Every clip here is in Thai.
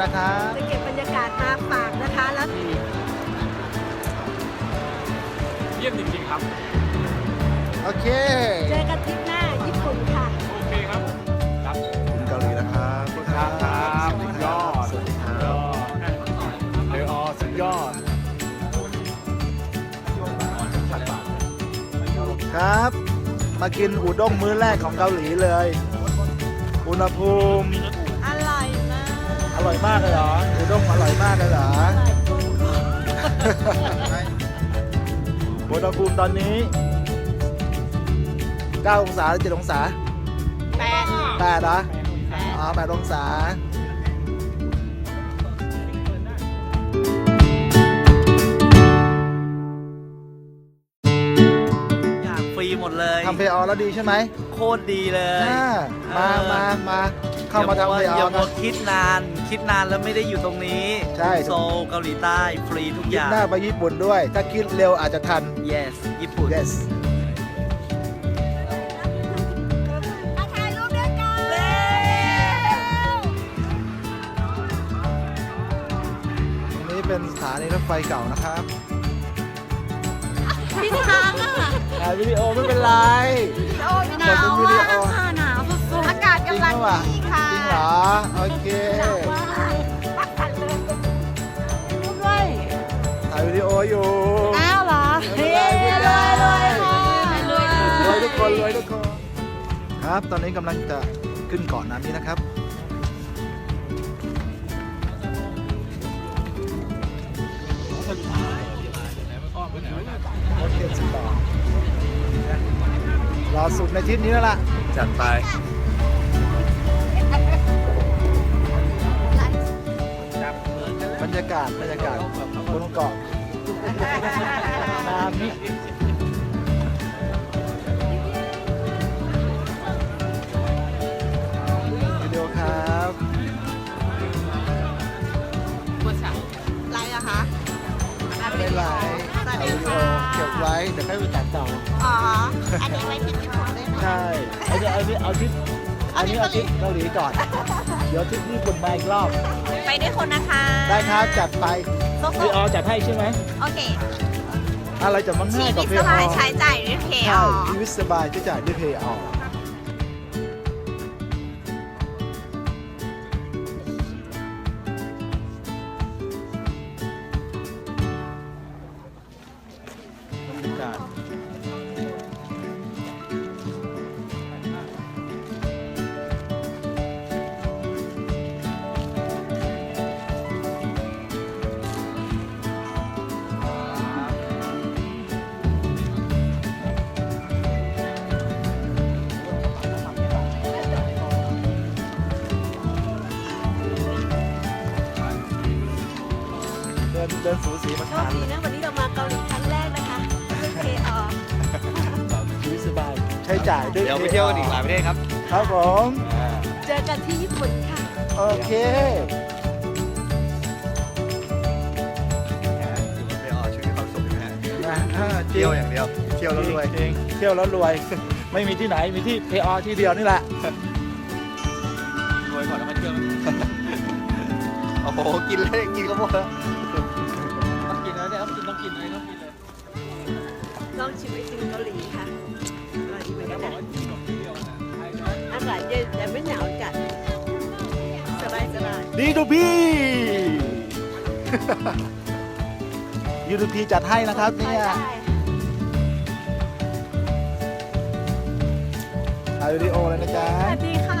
กันนะครับจะเก็บบรรยากาศมาฝากนะคะ แล้วเยี่ยมจริงๆครับ โอเค เจอกันทริปหน้าญี่ปุ่นค่ะ โอเคครับครับคุณเกาหลีนะครับครับครับสวัสดีสุดคยรัอบดสวัสดีคสุรัดยบอดเดออสุดยอด ครับ มากินอุด้งมื้อแรกของเกาหลีเลย อุณหภูมิอร่อยมากอ ร่อยมากเลยเหรออุด้งอร่อยมากเลยเหรออร่อยจนอุณหภูมิตอนนี้ 9 องศาหรือ7องศาแปด8เหรออ๋อ8องศาอย่างฟรีหมดเลย ทำเพย์ออแล้วดีใช่ไหม โคตรดีเลย อ่ามาเออมา มา เข้ามาทำเพย์ออย่าอมักัวนคิดนาน คิดนานแล้วไม่ได้อยู่ตรงนี้ใช่ โซลเกาหลีใต้ฟรีทุกอคิดย่าง หน้าไปญี่ปุ่นด้วย ถ้าคิดเร็วอาจจะทัน yes ญี่ปุ่น yes มาถ่ายรูปด้วยกันตรงนี้เป็นสถานีรถไฟเก่านะครับพี่ทางอะถ่ายวิดีโอไม่เป็นไร โอ้ยหนาวมากค่ะหนาวสุดๆอากาศ จริงกำลังปะวะดีค่ะจริงเหรอ โอเคหนาวมากปักกันเลยรูปด้วยถ่ายวิดีโออยู่ อ้าวเหรอไม่เป็นไรไม่เป็นไร รวยค่ะรวยทุกคนรวยทุกคน ครับ ตอนนี้กำลังจะขึ้นเกาะน้ำนี้นะครับ โอเคสุดต่อรอสุดในทริปนี้แล้วล่ะ จัดไป รรยากาศบรรยากาศบนเกาะนามิวิดีโอครับไรอะคะไม่เป็นไรถ่ายวิดีโอเก็บไว้เดี๋ยวค่อยไปตัดต่ออ๋อ อันนี้ไว้ที่ญี่ปุ่นได้ไหมใช่ เอาเดี๋ยวเอาเอาทริปอันนี้เอาทริปเกาหลีก่อน เดี๋ยวทริปญี่ปุ่นมาอีกรอบ ไปด้วยคนนะคะได้ครับจัดไปโซ่พีออจัดให้ใช่ไหมโอเคอะไรจะมั่งชีง่ายกวิว่าตพีสออบายใช้จ่ายด้วยเพย์ใช่ออชีวิตสบายจะจ่ายด้วยพีออาโชทาคนดีนะวันนี้เรามาเกาหลีครั้งแรกนะคะด้วยเพย์ออชีวิตสบาย ใช้จ่ายด้วย เดี๋ยวไปเที่ยวกันอีกหลายประเทศครับ ครับผม เจอกันที่ญี่ปุ่นค่ะ โอเค ไปออกชีวิตความสุขนะฮะนะอ่าจริเที่ยวอย่างเดียว เที่ยวแล้วรวยจงๆเที่ยวแล้วรวย ไม่มีที่ไหน มีที่เพออที่เดียวนี่แหละ รวยก่อนแล้วมาเที่ยว โอ้โห กินเลยกินก็หมดแล้ว ต้องกินต้องกินเลยต้องกินเลยลองชิมไอติมเกาหลีค่ะอร่อยเหมือนกันบอกนะว่ากินแบบเที่ยวนะอากาศเย็นแต่ไม่หนาวจัดสบายสบายดีดูพี่ ยูทูพีจัดให้นะครับเนี่ยได้ถ่ายวิดีโอเลยนะจ๊ะ สวัสดีค่ะ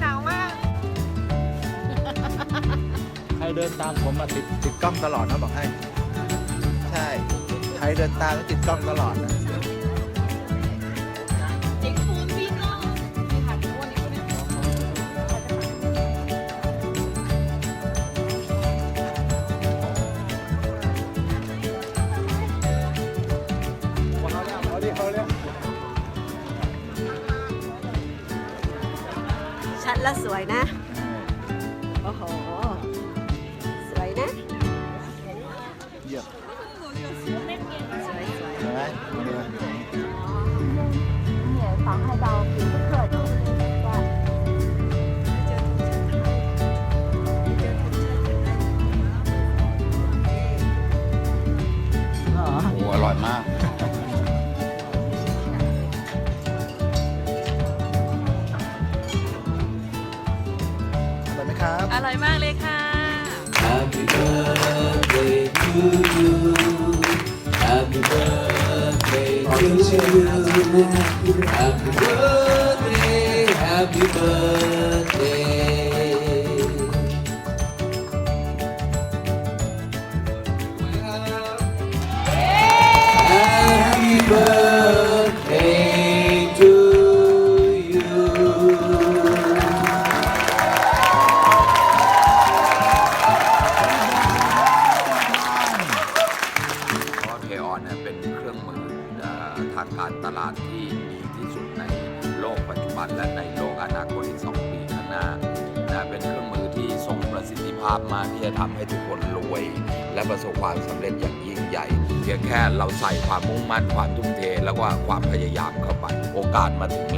หนาวมาก ใครเดินตามผมมาติดติดกล้องตลอดนะบอกให้ใช่ใคร เดินตามติดกล้องตลอดนะชัดและสวยนะ to you. Happy birthday, happy birthday.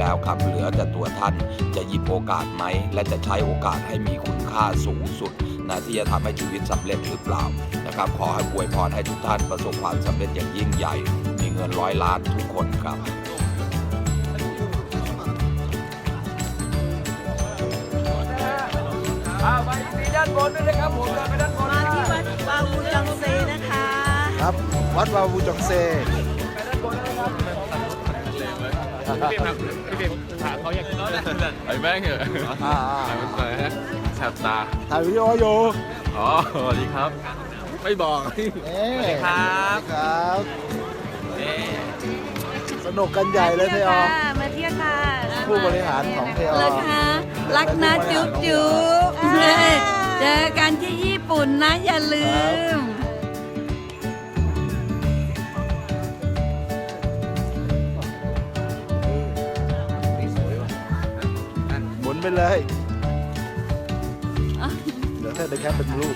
แล้วครับ เหลือแต่ตัวท่านจะหยิบโอกาสไหม และจะใช้โอกาสให้มีคุณค่าสูงสุดนะที่จะทำให้ชีวิตสำเร็จหรือเปล่านะครับ ขอให้อวยพรให้ทุกท่านประสบความสำเร็จอย่างยิ่งใหญ่ มีเงินร้อยล้านทุกคนครับมาที่วัดวาวูจองเซนะคะ ครับ วัดวาวูจองเซไอ้แม่งเหรออ่าอะไรฮะแสบตา ถ่ายวิดีโออยู่อ๋อสวัสดีครับ ไม่บอกเอ๊ะครับ ครับ สนุกกันใหญ่เลยเทออ มาเที่ยวค่ะผู้บริหารของเทอเลยค่ะรักนะจุ๊บจุ๊บเจอกันที่ญี่ปุ่นนะอย่าลืม ไปเลยเดี๋ยวถ้าเดินแค่เป็นรูป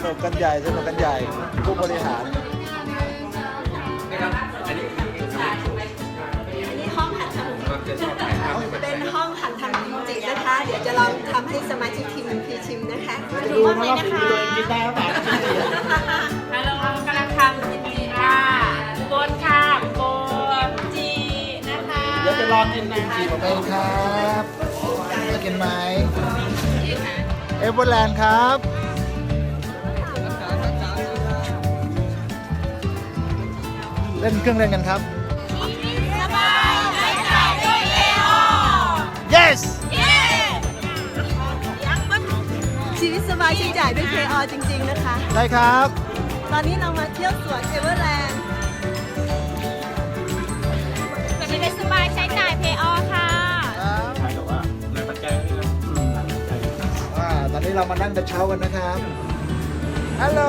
สนุกกันใหญ่สนุกกันใหญ่ผู้บริหาร อันี่ห้องหัดทำเป็นห้องหัดทำกิมจินะคะ เดี๋ยวจะลองทำให้สมาชิกทีมพีชิมนะคะดูห้องเลยนะคะฮัลโหลกำลังทำกิมจิค่ะอุบลค่ะอุบลจีนะคะเดี๋ยวจะลองกินกิมจิผมเองครับจะกินไหมเอเวอร์แลนด์ครับ เล่นเครื่องเล่นกันครับ yes ชีวิตสบายใช้จ่ายด้วย KO จริง ๆ นะคะ ได้ครับ ตอนนี้เรามาเที่ยวสวนเอเวอร์แลนด์ชีวิตสบายใช้จ่ายเพย์ออค่ะว่าตอนนี้เรามานั่งกระเช้ากันนะครับ ฮัลโหล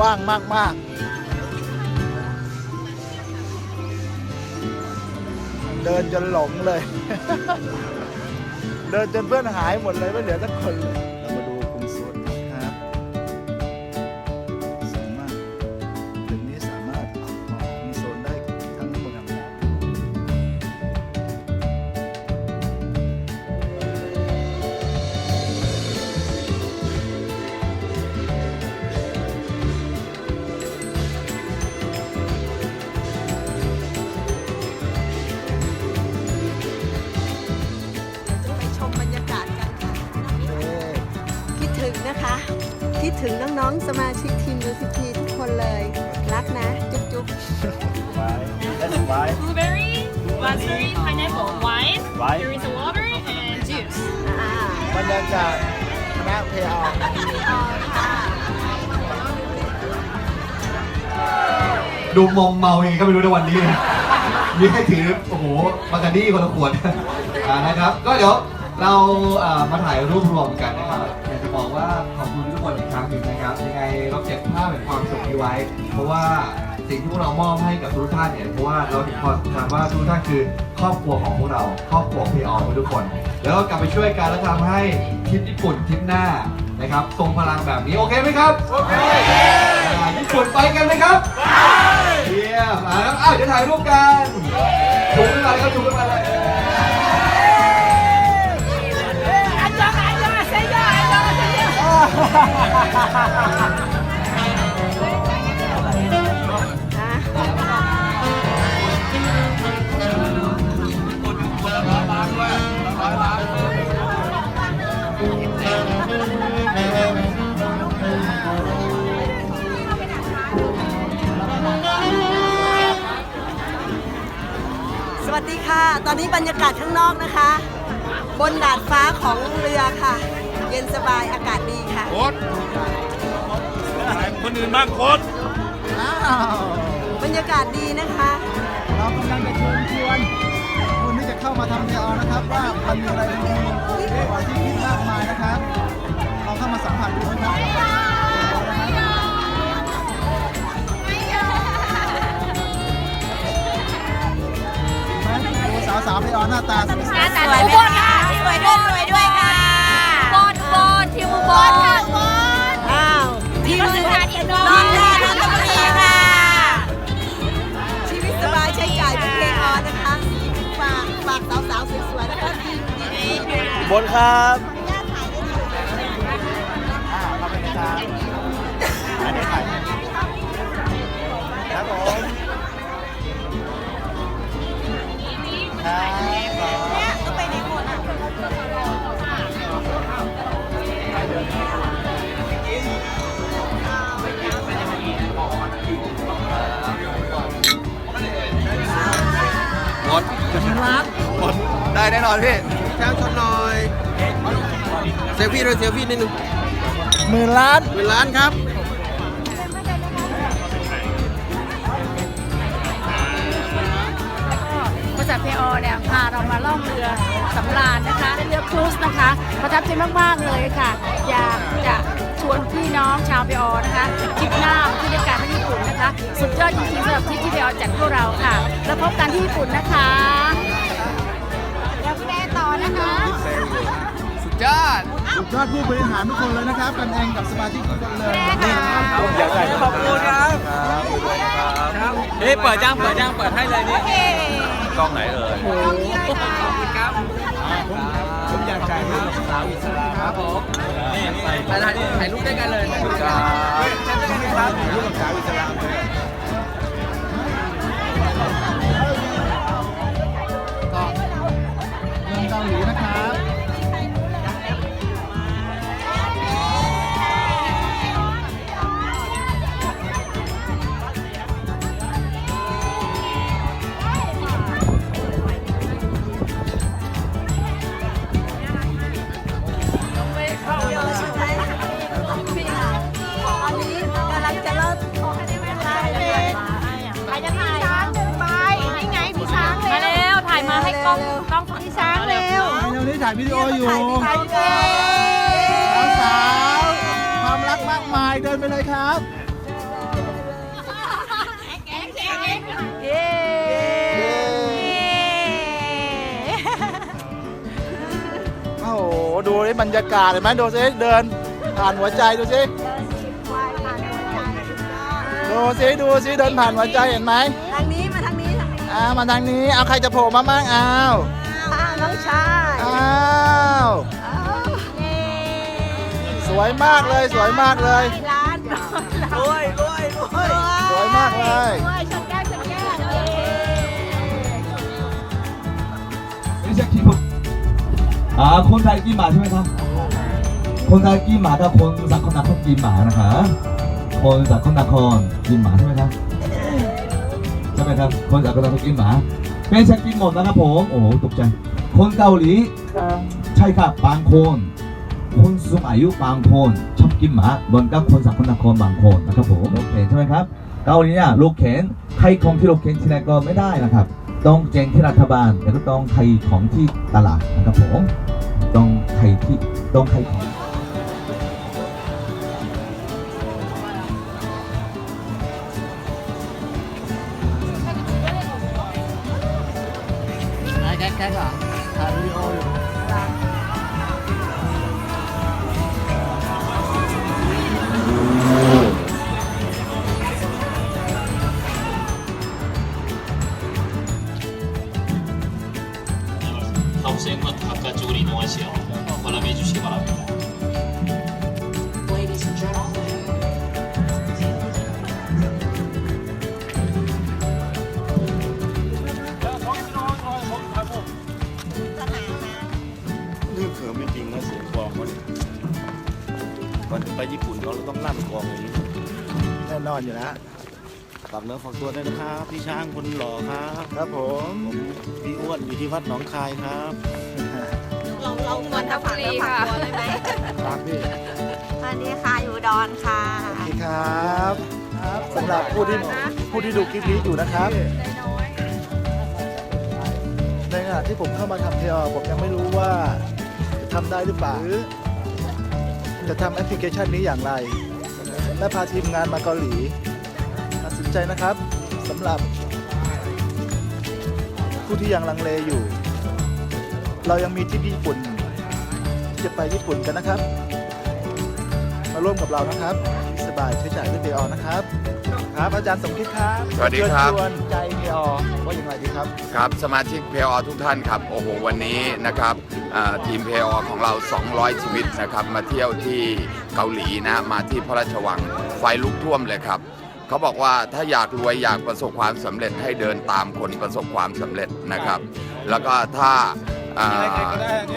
ว่างมาก ๆ เดินจนหลงเลย เดินจนเพื่อนหายหมดเลยไม่เหลือสักคนเลย น้องๆสมาชิกทีม UCP ทุกคนเลย รักนะ จุ๊บ blueberry raspberry pineapple wine there is a water and juice ๆอ่าบรรยากาศคณะเพลดูมอมเมายังไงก็ไม่รู้ในวันนี้นะมีให้ถือ โอ้โหมาการดี้คนละขวด อ่านะครับ ก็เดี๋ยวเราอ่ามาถ่ายรูปรวมกันนะครับอยากจะบอกว่าขอบคุณทุก คนอีกครั้งหนึ่งนะครับ ยังไงเราเก็บภาพแห่งความสุขนี้ไว้ เพราะว่าสิ่งที่พวกเรามอบให้กับทุกท่านเนี่ยเพราะว่าเราเห็นความสำคัญว่าทุกท่านคือครอบครัวของพวกเรา ครอบครัวพีออทุกคน แล้วก็กลับไปช่วยกันแล้วทำให้ทริปญี่ปุ่นทริปหน้านะครับทรงพลังแบบนี้โอเคไหมครับโอเคญี่ปุ่นไปกันไหมครับไปเยี่ยมอะเดี๋ยวถ่ายรูปกันถูกขึ้นมาเลยครับถูกขึ้นมา สวัสดีค่ะ ตอนนี้บรรยากาศข้างนอกนะคะ บนดาดฟ้าของเรือค่ะ เย็นสบาย อากาศดีค่ะคนอื่นบ้างโคตรอ้าวบรรยากาศดีนะคะ เรากำลังจะเชิญชวนคนที่จะเข้ามาทำเทอนะครับ ว่ามันมีอะไรดีๆกว่าที่คิดมากมายนะครับ เราเข้ามาสัมผัสดูนะครับดูสาวๆไปออนหน้าตาสวยหน้าตาสวยไหมคะสวยด้วยสวยด้วยค่ะบอลบอล ทีมบอลค่ะบอลอ้าวทีมทีมค่ะทีมบอลค่ะนนทบุรีค่ะ ชีวิตสบายใช้จ่ายเป็นเพลงออนนะคะฝากฝากสาวๆสวยๆนะคะทีมดีๆ บนครับครับ ดหมดได้แน่นอนพี่แก้วชนหน่อยเซลฟี่ด้วยเซลฟี่นิดนึงหมื่นล้านหมื่นล้านครับบริษัทเพอเนี่ยพาเรามาล่องเรือสำราญนะคะเรือครูซนะคะ ประทับใจมาก ๆ เลยค่ะ อยากจะชวนพี่น้องชาวเพอนะคะทริปหน้าที่ด้วยกันที่ญี่ปุ่นนะคะ สุดยอดจริงๆสำหรับทริปที่เพอจัดพวกเราค่ะ แล้วพบกันที่ญี่ปุ่นนะคะแล้วพี่แม่ต่อ นะคะสุดยอดสุดยอดผู้บริหารทุกคนเลยนะครับกันเองกับสมาชิกทุกคนเลยอยากได้ขอบคุณครับเฮ้ยเปิดจ้างเปิดจ้างเปิดให้เลยนี่กล้องไหนเอ่ยผมอยากจ่ายให้สาวอิสลามครับผมนี่นี่ถ่ายถ่ายรูปด้วยกันเลยขอบคุณครับครับอยู่กับสาวอิสลามเลย ถ่ายวิดีโออยู่ถ่ายวิดีโอสาวๆความรักมากมายเดินไปเลยครับ เย้โอ้โห ดูนี่บรรยากาศเห็นไหมดูสิเดิน ผ่านหัวใจดูสิดูสิดูสิเดินผ่านหัวใจเห็นไหมทางนี้มาทางนี้ทางนี้อ่ามาทางนี้เอาใครจะโผล่มาบ้างอ้าวอ่าน้องชายอ้า วยมากเลยสวยมากเลยร้านรวยรวยรวยสวยมากเลย รวยชนแก้วชนแก้วเย้ไม่ใช่คิดว่าอ่าคนไทยกินหมาใช่ไหมครับ คนไทยกินหมากับคนสักคนนักกินหมานะคะคนสักคนนักคนกินหมาใช่ไหมครับใช่ไหมครับ คนสักคนนักกินหมาเป็นฉันกินหมดนะครับผม โอ้โหตกใจ คนเกาหลี ใช่ครับบางคน คนสูงอายุบางคนชอบกินหมาเหมือนกับคนสักคนนักคนบางคนนะครับผมโอเคใช่ไหมครับเกาหลีเนี่ยลูกเข็นใครของที่ลูกเข็นที่ไหนก็ไม่ได้นะครับต้องแจ้งที่รัฐบาลแล้วก็ต้องใครของที่ตลาดนะครับผมต้องใครที่ต้องใครของ น่นอนอยู่แล้วฝากเนื้อฝากตัวด้วยนะครับ พี่ช้างคนหล่อครับ ครับผมผมพี่อ้วนอยู่ที่วัดหนองคายครับเราเราควรจะฝากเนื้อฝากตัวเลยไหมครับพี่สวัสดีค่ะอยู่ดอนค่ะสวัสดีครับครับสำหรับผู้ที่ผู้ที่ดูคลิปนี้อยู่นะครับในขณะที่ผมเข้ามาทำเทอผมยังไม่รู้ว่าจะทำได้หรือเปล่าหรือจะทำแอปพลิเคชันนี้อย่างไร และพาทีมงานมาเกาหลีตัดสินใจนะครับสำหรับ ผู้ที่ยังลังเลอยู่ เรายังมีทริปญี่ปุ่นที่จะไปญี่ปุ่นกันนะครับ มาร่วมกับเรานะครับ สบายใช้จ่ายด้วยเดออนะครับ ครับ อาจารย์สมคิดครับสวัสดีครับ เชิญชวนใจเดออว่าอย่างไรดีครับ ครับสมาชิกเพอทุกท่านครับ โอ้โห วันนี้นะครับอ่าทีมเพอของเรา 200 ชีวิต นะครับมาเที่ยวที่เกาหลีนะมาที่พระราชวังไฟลุกท่วมเลยครับเขาบอกว่าถ้าอยากรวยอยากประสบความสำเร็จให้เดินตามคนประสบความสำเร็จนะครับ แล้วก็ถ้าอ่า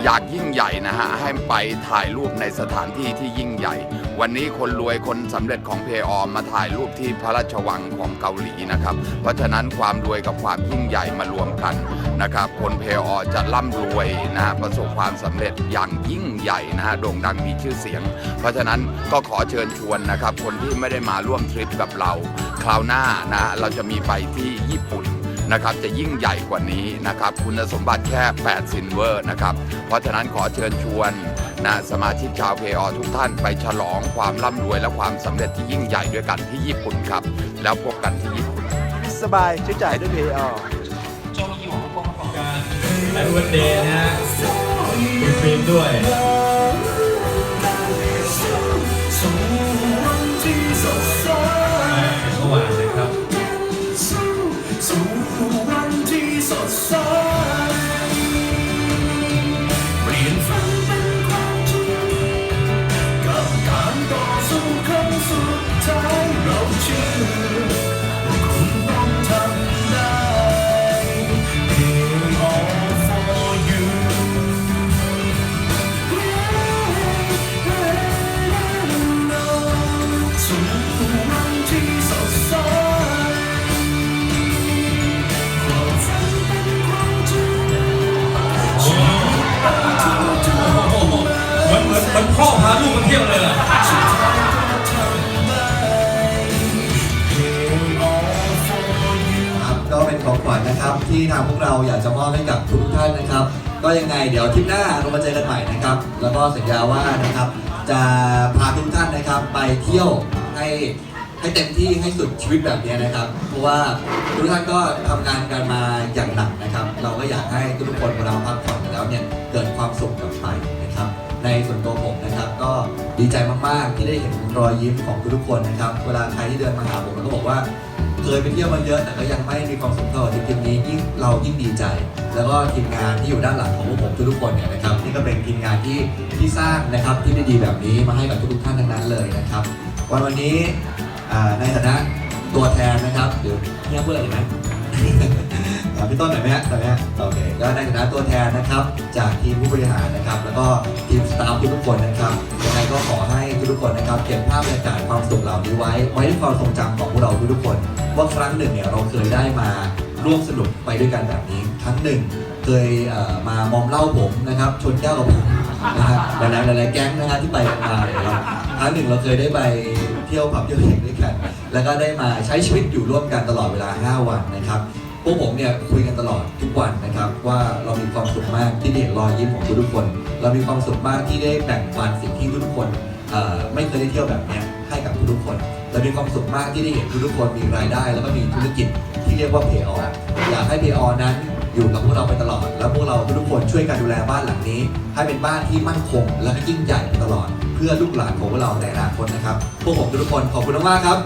อยากยิ่งใหญ่นะฮะให้ไปถ่ายรูปในสถานที่ที่ยิ่งใหญ่ วันนี้คนรวยคนสำเร็จของเพอมาถ่ายรูปที่พระราชวังของเกาหลีนะครับ เพราะฉะนั้นความรวยกับความยิ่งใหญ่มารวมกันนะครับ คนเพอจะร่ำรวยนะ ประสบความสำเร็จอย่างยิ่งใหญ่นะฮะโด่งดังมีชื่อเสียง เพราะฉะนั้นก็ขอเชิญชวนนะครับ คนที่ไม่ได้มาร่วมทริปกับเรา คราวหน้านะเราจะมีไปที่ญี่ปุ่น นะครับจะยิ่งใหญ่กว่านี้นะครับคุณสมบัติแค่ 8 ซินเวอร์นะครับเพราะฉะนั้นขอเชิญชวนนะสมาชิกชาวเพอทุกท่านไปฉลองความร่ำรวยและความสำเร็จที่ยิ่งใหญ่ด้วยกันที่ญี่ปุ่นครับ แล้วพบกันที่ญี่ปุ่น สบายใช้จ่ายด้วยเดออแฮปปี้วันเดย์นะฮะคุณฟิล์มด้วยานะครับ จะพาทุกท่านนะครับไปเที่ยวให้ให้เต็มที่ให้สุดชีวิตแบบนี้นะครับ เพราะว่าทุกท่านก็ทำงานกันมาอย่างหนักนะครับ เราก็อยากให้ทุกคนเวลาพักผ่อนแล้วเนี่ยเกิดความสุขกลับไปนะครับ ในส่วนตัวผมนะครับ ก็ดีใจมากๆที่ได้เห็นรอยยิ้มของทุกๆคนนะครับ เวลาใครที่เดินมาหาผมแล้วก็บอกว่า เคยไปเที่ยวมาเยอะแต่ก็ยังไม่มีความสุขเท่าที่ทีมนี้ยิ่งเรายิ่งดีใจ แล้วก็ทีมงานที่อยู่ด้านหลังของพวกผมทุกๆคนเนี่ยนะครับนี่ก็เป็นทีมงานที่ที่สร้างนะครับที่ได้ดีแบบนี้มาให้กับทุกๆท่านทั้งนั้นเลยนะครับ วันวันนี้ในฐานะตัวแทนนะครับเดี๋ยวเฮียพูดอะไรอีกไหมถามพี่ต้นหน่อยไหมฮะหน่อยไหมโอเค ก็ในฐานะตัวแทนนะครับ จากทีมผู้บริหารนะครับ แล้วก็ทีมสตาฟทุกๆคนนะครับยังไงก็ขอให้ทุกๆคนนะครับเก็บภาพบรรยากาศความสุขเหล่านี้ไว้ ไว้ในความทรงจำของพวกเราทุกๆคน ว่าครั้งหนึ่งเนี่ยเราเคยได้มาร่วมสนุกไปด้วยกันแบบนี้ ครั้งหนึ่งเคยเมามอมเหล้าผมนะครับ ชนแก้วกับผมนะครับหลายๆหลายๆแก๊งนะฮะที่ไปกันมาเนี่ยครับครั้งหนึ่งเราเคยได้ไปเที่ยวผับเที่ยวเล่นด้วยกัน แล้วก็ได้มาใช้ชีวิตอยู่ร่วมกันตลอดเวลา 5 วันนะครับ วกผมเนี่ยคุยกันตลอดทุกวันนะครับ ว่าเรามีความสุขมากที่ได้เห็นรอยยิ้มของทุกๆคน เรามีความสุขมากที่ได้แบ่งปันสิ่งที่ทุกๆคนไม่เคยได้เที่ยวแบบนี้ให้กับทุกๆคน เรามีความสุขมากที่ได้เห็นทุกๆคนมีรายได้ แล้วก็มีธุรกิจที่เรียกว่าเพย์อออยากให้เพย์ออนั้นอยู่กับพวกเราไปตลอด แล้วพวกเราทุกๆคนช่วยกันดูแลบ้านหลังนี้ ให้เป็นบ้านที่มั่นคง และก็ยิ่งใหญ่ไปตลอด เพื่อลูกหลานของพวกเราในอนาคตนะครับ พวกผมทุกๆคนขอบคุณมากๆครับ